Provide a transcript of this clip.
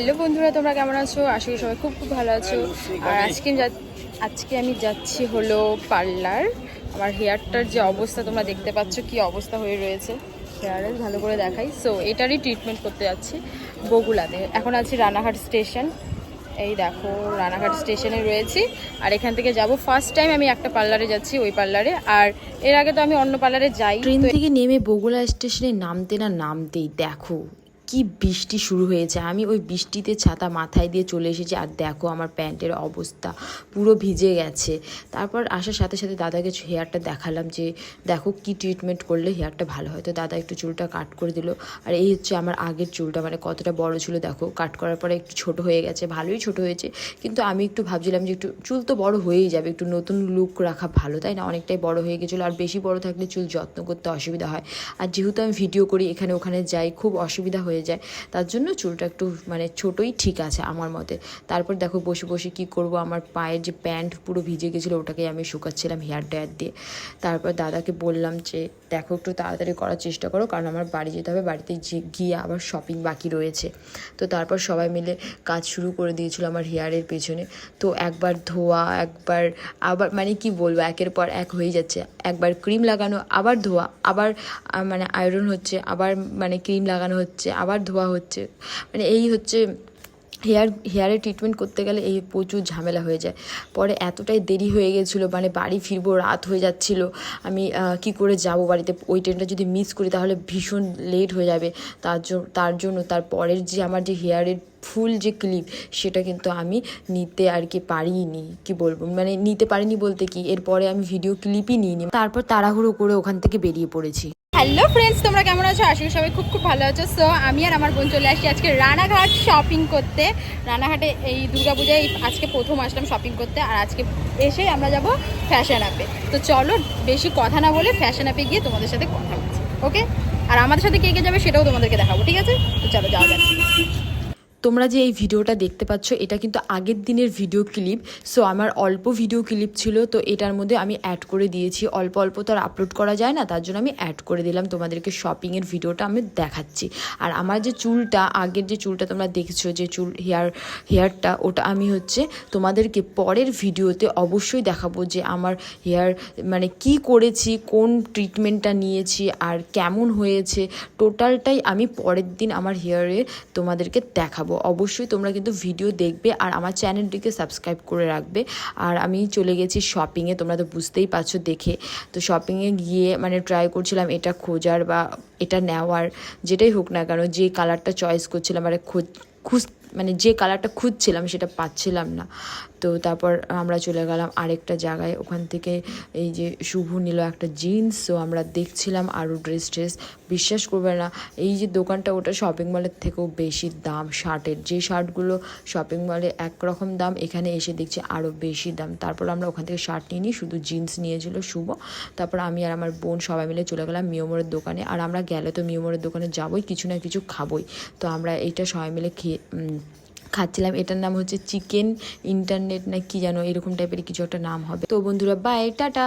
Hello বন্ধুরা তোমরা কেমন আছো? আশা করি সবাই খুব খুব ভালো আছো। আর আজকে আজকে আমি যাচ্ছি হলো পার্লার। আমার হেয়ারটার যে অবস্থা তোমরা দেখতে পাচ্ছ কি অবস্থা হয়ে রয়েছে। হেয়ারের ভালো করে দেখাই। সো এটারই ট্রিটমেন্ট করতে যাচ্ছি বগুলাতে এখন আছি রানাঘাট স্টেশন। এই দেখো রানাঘাট স্টেশনে রয়েছি। আর এখান থেকে যাব। ফার্স্ট টাইম আমি একটা পার্লারে যাচ্ছি ওই পার্লারে। আর এর আগে তো আমি অন্য পার্লারে যাই। ট্রেন থেকে নেমে বগুড়া স্টেশনে নামতে না নামতেই দেখো কি বৃষ্টি শুরু হয়েছে? আমি ওই বৃষ্টিতে ছাতা মাথায় দিয়ে চলে এসেছি আর দেখো আমার প্যান্টের অবস্থা পুরো ভিজে গেছে। তারপর আসার সাথে সাথে দাদাকে হেয়ারটা দেখালাম যে, দেখো কি ট্রিটমেন্ট করলে হেয়ারটা ভালো হয়। তো দাদা একটু চুলটা কাট করে দিল। আর এই হচ্ছে আমার আগের চুলটা মানে কতটা বড় ছিল দেখো। কাট করার পরে একটু ছোট হয়ে গেছে, ভালোই ছোট হয়েছে। কিন্তু আমি একটু ভাবছিলাম যে, একটু চুল তো বড় হয়েই যাবে, একটু নতুন লুক রাখা ভালো, তাই না? অনেকটাই বড় হয়ে গেছিল। আর বেশি বড় থাকলে চুল যত্ন করতে অসুবিধা হয়। আর যেহেতু আমি ভিডিও করি, এখানে ওখানে যাই, খুব অসুবিধা হয়ে যায়। তার জন্য চুলটা একটু মানে ছোটোই ঠিক আছে আমার মতে। তারপর দেখো বসে বসে কি করব? আমার পায়ের যে প্যান্ট পুরো ভিজে গেছিল ওটাকে আমি শুকাচ্ছিলাম হেয়ার ড্রায়ার দিয়ে। তারপর দাদাকে বললাম যে, দেখো একটু তাড়াতাড়ি করার চেষ্টা করো, কারণ আমার বাড়ি যেতে হবে, বাড়িতে গিয়ে আবার শপিং বাকি রয়েছে। তো তারপর সবাই মিলে কাজ শুরু করে দিয়েছিল আমার হেয়ারের পেছনে। তো একবার ধোয়া, একবার আবার মানে কি বলব, একের পর এক হয়ে যাচ্ছে। একবার ক্রিম লাগানো, আবার ধোয়া, আবার মানে আয়রন হচ্ছে, আবার মানে ক্রিম লাগানো হচ্ছে, আবার ধোয়া হচ্ছে। মানে এই হচ্ছে হেয়ার হেয়ারে ট্রিটমেন্ট করতে গেলে এই প্রচুর ঝামেলা হয়ে যায়। পরে এতটাই দেরি হয়ে গেছিল মানে বাড়ি ফিরবো, রাত হয়ে যাচ্ছিল, আমি কি করে যাব বাড়িতে? ওই ট্রেনটা যদি মিস করি তাহলে ভীষণ লেট হয়ে যাবে। তার জন্য তার জন্য, তার পরের যে আমার যে হেয়ারের ফুল যে ক্লিপ, সেটা কিন্তু আমি নিতে আর কি পারিনি, কি বলব? মানে নিতে পারিনি বলতে কি, এরপরে আমি ভিডিও ক্লিপই নিইনি। তারপর তাড়াহুড়ো করে ওখান থেকে বেরিয়ে পড়েছি। হ্যালো ফ্রেন্ডস তোমরা কেমন আছো? আশা সবাই খুব খুব ভালো আছো। সো আমি আর আমার বোন চলে আসছি আজকে রানাঘাট শপিং করতে। রানাঘাটে এই দুর্গাপূজায় আজকে প্রথম আসলাম শপিং করতে, আর আজকে এসে আমরা যাব ফ্যাশন অ্যাপে তো চলো, বেশি কথা না বলে ফ্যাশন অ্যাপে গিয়ে তোমাদের সাথে কথা বলছি ওকে আর আমাদের সাথে কে কে যাবে সেটাও তোমাদেরকে দেখাবো, ঠিক আছে? তো চলো যাওয়া যাক। তোমরা যে এই ভিডিওটা দেখতে পাচ্ছ, এটা কিন্তু আগের দিনের ভিডিও ক্লিপ সো আমার অল্প ভিডিও ক্লিপ ছিল, তো এটার মধ্যে আমি অ্যাড করে দিয়েছি। অল্প অল্প তো আর আপলোড করা যায় না, তার জন্য আমি অ্যাড করে দিলাম। তোমাদেরকে শপিংয়ের ভিডিওটা আমি দেখাচ্ছি। আর আমার যে চুলটা, আগের যে চুলটা তোমরা দেখছ, যে চুল হেয়ার হেয়ারটা ওটা আমি হচ্ছে তোমাদেরকে পরের ভিডিওতে অবশ্যই দেখাবো যে আমার হেয়ার মানে কি করেছি, কোন ট্রিটমেন্টটা নিয়েছি, আর কেমন হয়েছে। টোটালটাই আমি পরের দিন আমার হেয়ারে তোমাদেরকে দেখাবো। অবশ্যই তোমরা কিন্তু ভিডিও দেখবে আর আমার চ্যানেলটিকে সাবস্ক্রাইব করে রাখবে। আর আমি চলে গেছি শপিংয়ে তোমরা তো বুঝতেই পারছ দেখে। তো শপিংয়ে গিয়ে মানে ট্রাই করছিলাম এটা খোঁজার বা এটা নেওয়ার, যেটাই হোক না কেন, যে কালারটা চয়েস করছিলাম আর খোঁজ খুঁজ মানে যে কালারটা খুঁজছিলাম সেটা পাচ্ছিলাম না। তো তারপর আমরা চলে গেলাম আরেকটা জায়গায়। ওখান থেকে এই যে শুভ নিল একটা জিন্স তো আমরা দেখছিলাম আরও ড্রেস ট্রেস বিশ্বাস করবে না, এই যে দোকানটা ওটা শপিং মলের থেকেও বেশি দাম, শার্টের। যে শার্টগুলো শপিং মলে একরকম দাম, এখানে এসে দেখছি আরও বেশি দাম। তারপর আমরা ওখান থেকে শার্ট নিয়ে নিই শুধু জিন্স নিয়েছিল শুভ। তারপর আমি আর আমার বোন সবাই মিলে চলে গেলাম মিয়মোরের দোকানে। আর আমরা গেলে তো মিয়মোরের দোকানে যাবোই, কিছু না কিছু খাবোই। তো আমরা এইটা সবাই মিলে খেয়ে খাচ্ছিলাম। এটার নাম হচ্ছে চিকেন ইন্টারনেট না কি যেন, এরকম টাইপের কিছু একটা নাম হবে। তো বন্ধুরা বাই টাটা।